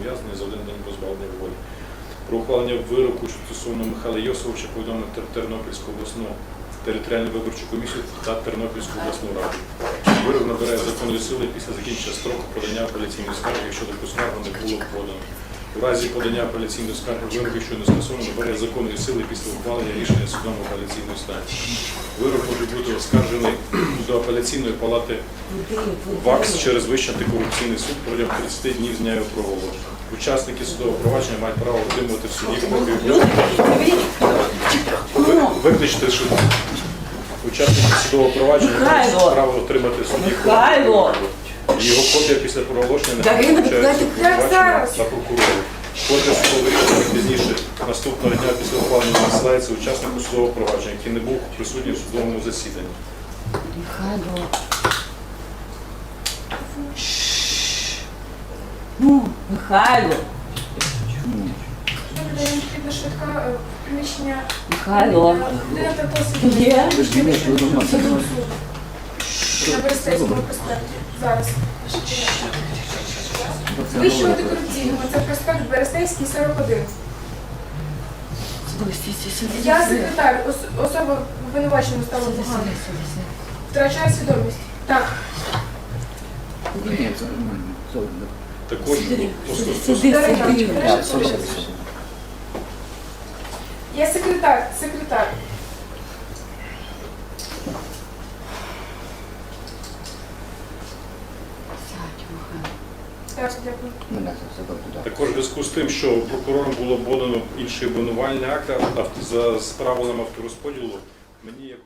ув'язнення за один день позбавлення волі. Про ухвалення вироку стосовно Михайла Йосовича повідомив Тернопільську обласну територіальну виборчу комісію та Тернопільську обласну раду. Вирок набирає законної сили після закінчення строку подання апеляційної скарги, якщо скаргу не було подано. У разі подання апеляційної скарги вирок, якщо не скасовано, набирає законної сили після ухвалення рішення судом апеляційної станції. Вирок може бути оскаржений до апеляційної палати ВАКС через Вищий антикорупційний суд протягом 30 днів з дня його проголошення. Учасники судового провадження мають право отримувати в суді копію Виключити, що учасники судового провадження мають право отримати в суді копію. Його копія після проголошення не та прокурору. Копія рішення пізніше наступного дня після ухвалення надсилається учаснику судового провадження, який не був присутній в судовому засіданні. Михайло. Ну, Михайло, швидка е, приміщення. Михайло. Людина такого Є? На Берестейському проспекті. Зараз. Вищого антикорупційного. Це проспект Берестейський, 41. Я секретар, ос- особа обвинувачена стала погано. Втрачає свідомість. Так. Ні, це нормально. Це добре. Також Дарина. Я секретар, секретар. Також в зв'язку з тим, що прокурором було подано інший обвинувальний акт за правилами авторозподілу, мені як